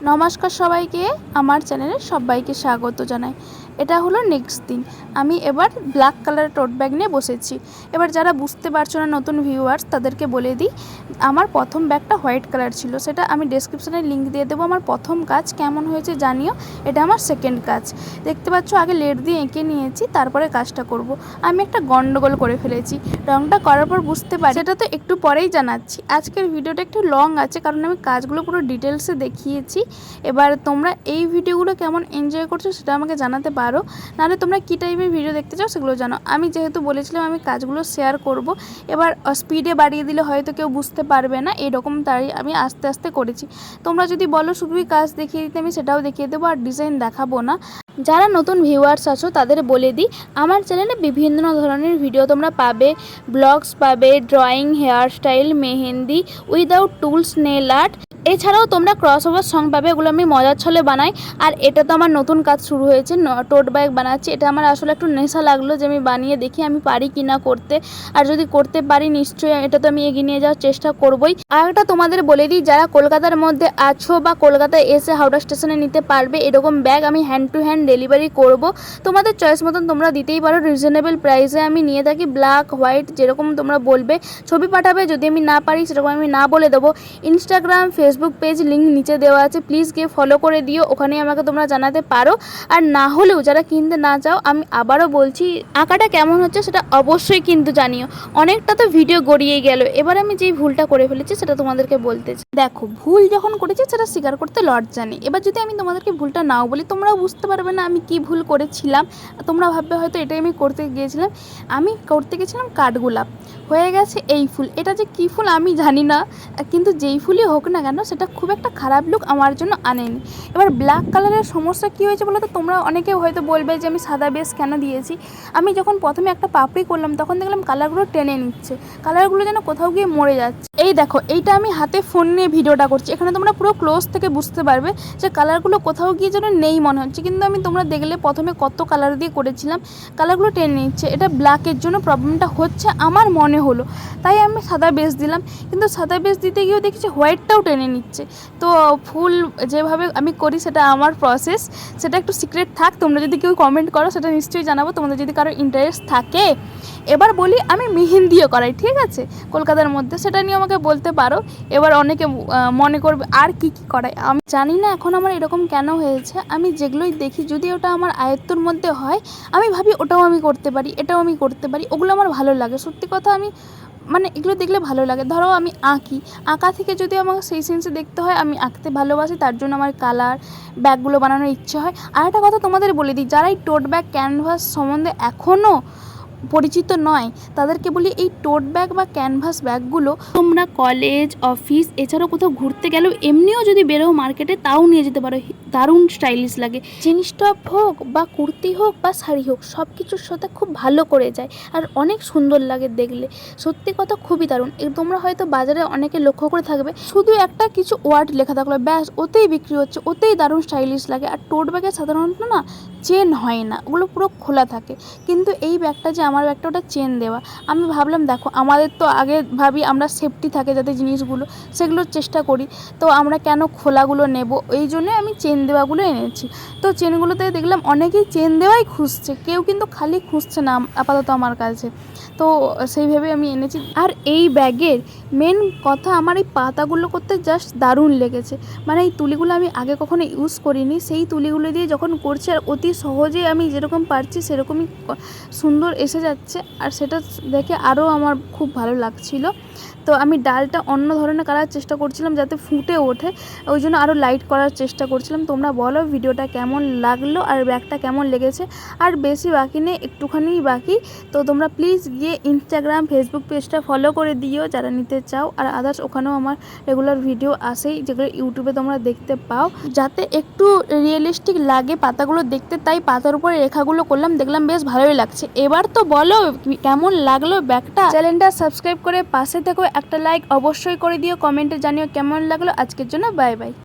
নমস্কার সবাইকে আমার চ্যানেলে সবাইকে স্বাগত জানাই। এটা হলো নেক্সট দিন। আমি এবার ব্ল্যাক কালারের টোট ব্যাগ নিয়ে বসেছি। এবার যারা বুঝতে পারছ না নতুন ভিউয়ার্স তাদেরকে বলে দিই, আমার প্রথম ব্যাগটা হোয়াইট কালার ছিল। সেটা আমি ডেসক্রিপশানে লিঙ্ক দিয়ে দেবো। আমার প্রথম কাজ কেমন হয়েছে জানিও। এটা আমার সেকেন্ড কাজ। দেখতে পাচ্ছ, আগে লেট দিয়ে এঁকে নিয়েছি, তারপরে কাজটা করব। আমি একটা গন্ডগোল করে ফেলেছি। রংটা করার পর বুঝতে পারি, সেটা তো একটু পরেই জানাচ্ছি। আজকের ভিডিওটা একটু লং আছে, কারণ আমি কাজগুলো পুরো ডিটেলসে দেখিয়েছি। এবার তোমরা এই ভিডিওগুলো কেমন এনজয় করছ, সেটা আমাকে জানাতে পারো নাহলে তোমরা কী টাইপের ভিডিও দেখতে চাও সেগুলো জানো। আমি যেহেতু বলেছিলাম আমি কাজগুলো শেয়ার করব, এবার স্পিডে বাড়িয়ে দিলে হয়তো কেউ বুঝতে পারবে না, এরকম তাই আমি আস্তে আস্তে করেছি। তোমরা যদি বলো, শুধুই কাজ দেখিয়ে দিতে আমি সেটাও দেখিয়ে দেবো, আর ডিজাইন দেখাবো না। যারা নতুন ভিউয়ার্স আছো, তাদের বলে দিই, আমার চ্যানেলে বিভিন্ন ধরনের ভিডিও তোমরা পাবে। ব্লগস পাবে drawing hair style mehndi without tools nail art এছাড়াও তোমরা ক্রস ওভার সং পাবে, এগুলো আমি মজার ছলে বানাই। আর এটা তো আমার নতুন কাজ শুরু হয়েছে টোট ব্যাগ বানাচ্ছি। এটা আমার আসলে একটু নেশা লাগল যে আমি বানিয়ে দেখি আমি পারি কি না করতে। আর যদি করতে পারি, নিশ্চয়ই এটা তো আমি এগিয়ে নিয়ে যাওয়ার চেষ্টা করবই। আর একটা তোমাদের বলে দিই, যারা কলকাতার মধ্যে আছো বা কলকাতায় এসে হাওড়া স্টেশনে নিতে পারবে, এরকম ব্যাগ আমি হ্যান্ড টু হ্যান্ড ডেলিভারি করব। তোমাদের চয়েস মতন তোমরা দিতেই পারো। রিজনেবল প্রাইসে আমি নিয়ে থাকি ব্ল্যাক হোয়াইট যেরকম তোমরা বলবে। ছবি পাঠাবে, যদি আমি না পারি সেরকম আমি না বলে দেবো। ইনস্টাগ্রাম ফেসবুক পেজ লিঙ্ক নিচে দেওয়া আছে। প্লিজ গিয়ে ফলো করে দিও। ওখানে আমাকে তোমরা জানাতে পারো। আর না হলেও যারা কিনতে না চাও, আমি আবারও বলছি, আঁকাটা কেমন হচ্ছে সেটা অবশ্যই কিন্তু জানিও। অনেকটা তো ভিডিও গড়িয়ে গেল। এবার আমি যেই ভুলটা করে ফেলেছি সেটা তোমাদেরকে বলতে। দেখো, ভুল যখন করেছি সেটা স্বীকার করতে লজ্জা নেই। এবার যদি আমি তোমাদেরকে ভুলটা নাও বলি, তোমরাও বুঝতে পারবে না আমি কি ভুল করেছিলাম? তোমরা ভাববে হয়তো এটাই আমি করতে গিয়েছিলাম। আমি করতে গেছিলাম কাঠগোলাপ। হয়ে গেছে এই ফুল। এটা যে কী ফুল আমি জানি না। কিন্তু যেই ফুলই হোক না কেন, সেটা খুব একটা খারাপ লুক আমার জন্য আনেনি। এবার ব্ল্যাক কালারের সমস্যা কী হয়েছে বলো তো তোমরা অনেকে হয়তো বলবে যে আমি সাদা বেস কেন দিয়েছি? আমি যখন প্রথমে একটা পাপড়ি করলাম, তখন দেখলাম কালারগুলো টেনে নিচ্ছে। কালারগুলো যেন কোথাও গিয়ে মরে যাচ্ছে। এই দেখো, এইটা আমি হাতে ফোন নিয়ে ভিডিওটা করছি। এখানে তোমরা পুরো ক্লোজ থেকে বুঝতে পারবে যে কালারগুলো কোথাও গিয়ে যেন নেই মনে হচ্ছে। কিন্তু আমি তোমরা দেখলে প্রথমে কত কালার দিয়ে করেছিলাম। কালারগুলো টেনে নিচ্ছে। এটা ব্ল্যাকের জন্য প্রবলেমটা হচ্ছে আমার মনে হলো। তাই আমি সাদা বেস দিলাম। কিন্তু সাদা বেস দিতে গিয়েও দেখছি হোয়াইটটাও টেনে নিচ্ছে। তো ফুল যেভাবে আমি করি সেটা আমার প্রসেস সেটা একটু সিক্রেট থাক। তোমরা যদি কেউ কমেন্ট করো, সেটা নিশ্চয়ই জানাব। তোমাদের যদি কারও ইন্টারেস্ট থাকে। এবার বলি আমি মেহেন্দিও করাই, ঠিক আছে? কলকাতার মধ্যে। সেটা নিয়ে আমাকে বলতে পারো। এবার অনেকে মনে করবে, আর কি কি করায়? আমি জানি না এখন আমার এরকম কেন হয়েছে। আমি যেগুলোই দেখি, যদি ওটা আমার আয়ত্তর মধ্যে হয়, আমি ভাবি ওটাও আমি করতে পারি, এটাও আমি করতে পারি। ওগুলো আমার ভালো লাগে। সত্যি কথা আমি মানে এগুলো দেখলে ভালো লাগে। ধরো আমি আঁকি। আঁকা থেকে যদি আমাকে সেই সেন্সে দেখতে হয়, আমি আঁকতে ভালোবাসি, তার জন্য আমার কালার, ব্যাগগুলো বানানোর ইচ্ছে হয়। আর একটা কথা তোমাদের বলে দিই, যারা এই টোট ব্যাগ, ক্যানভাস সম্বন্ধে এখনও পরিচিত নয়। তাদেরকে বলি এই টোট ব্যাগ বা ক্যানভাস ব্যাগগুলো তোমরা কলেজ, অফিস, এছাড়াও কোথাও ঘুরতে গেলেও এমনিও যদি বেরো মার্কেটে, তাও নিয়ে যেতে পারো। দারুণ স্টাইলিশ লাগে। জিন্স টপ হোক বা কুর্তি হোক বা শাড়ি হোক সব কিছুর সাথে খুব ভালো করে যায় আর অনেক সুন্দর লাগে দেখলে। সত্যি কথা খুবই দারুণ। তোমরা হয়তো বাজারে অনেকে লক্ষ্য করে থাকবে, শুধু একটা কিছু ওয়ার্ড লেখা থাকল, ব্যাস, ওতেই বিক্রি হচ্ছে, ওতেই দারুণ স্টাইলিশ লাগে। আর টোট ব্যাগে সাধারণত না চেন হয় না, ওগুলো পুরো খোলা থাকে। কিন্তু এই ব্যাগটা যে আমার ব্যাগটা, ওটা চেন দেওয়া। আমি ভাবলাম, দেখো, আমাদের তো আগে ভাবি আমরা সেফটি থাকে যাতে জিনিসগুলো সেগুলোর চেষ্টা করি। তো আমরা কেন খোলাগুলো নেব? এই জন্য আমি চেন দেওয়াগুলো এনেছি। তো চেনগুলোতে দেখলাম অনেকেই চেন দেওয়াই খুঁজছে, কেউ কিন্তু খালি খুঁজছে না আপাতত আমার কাছে। তো সেইভাবে আমি এনেছি। আর এই ব্যাগের মেন কথা, আমার এই পাতাগুলো করতে জাস্ট দারুণ লেগেছে। মানে এই তুলিগুলো আমি আগে কখনো ইউজ করিনি। সেই তুলিগুলো দিয়ে যখন করছি, আর অতি সহজে আমি যেরকম পারছি সেরকমই সুন্দর এসে যাচ্ছে। আর সেটা দেখে আরও আমার খুব ভালো লাগছিল। তো আমি ডালটা অন্য ধরনের করার চেষ্টা করছিলাম যাতে ফুটে ওঠে। ওই জন্য আরও লাইট করার চেষ্টা করছিলাম। তোমরা বলো ভিডিওটা কেমন লাগল আর ব্যাগটা কেমন লেগেছে। আর বেশি বাকি নেই, একটুখানি বাকি। তো তোমরা প্লিজ গিয়ে ইনস্টাগ্রাম ফেসবুক পেজটা ফলো করে দিও যারা নিতে চাও। আর আদার্স ওখানেও আমার রেগুলার ভিডিও আসেই, যেগুলো ইউটিউবে তোমরা দেখতে পাও। যাতে একটু রিয়েলিস্টিক লাগে পাতাগুলো দেখতে তাই পাতার উপরে রেখাগুলো করলাম, দেখলাম বেশ ভালোই লাগছে। এবার তো বলো, কেমন লাগল ব্যাগটা? চ্যানেলটা সাবস্ক্রাইব করে পাশে থেকো, একটা লাইক অবশ্যই করে দিও, কমেন্টে জানিও কেমন লাগল। আজকের জন্য বাই বাই।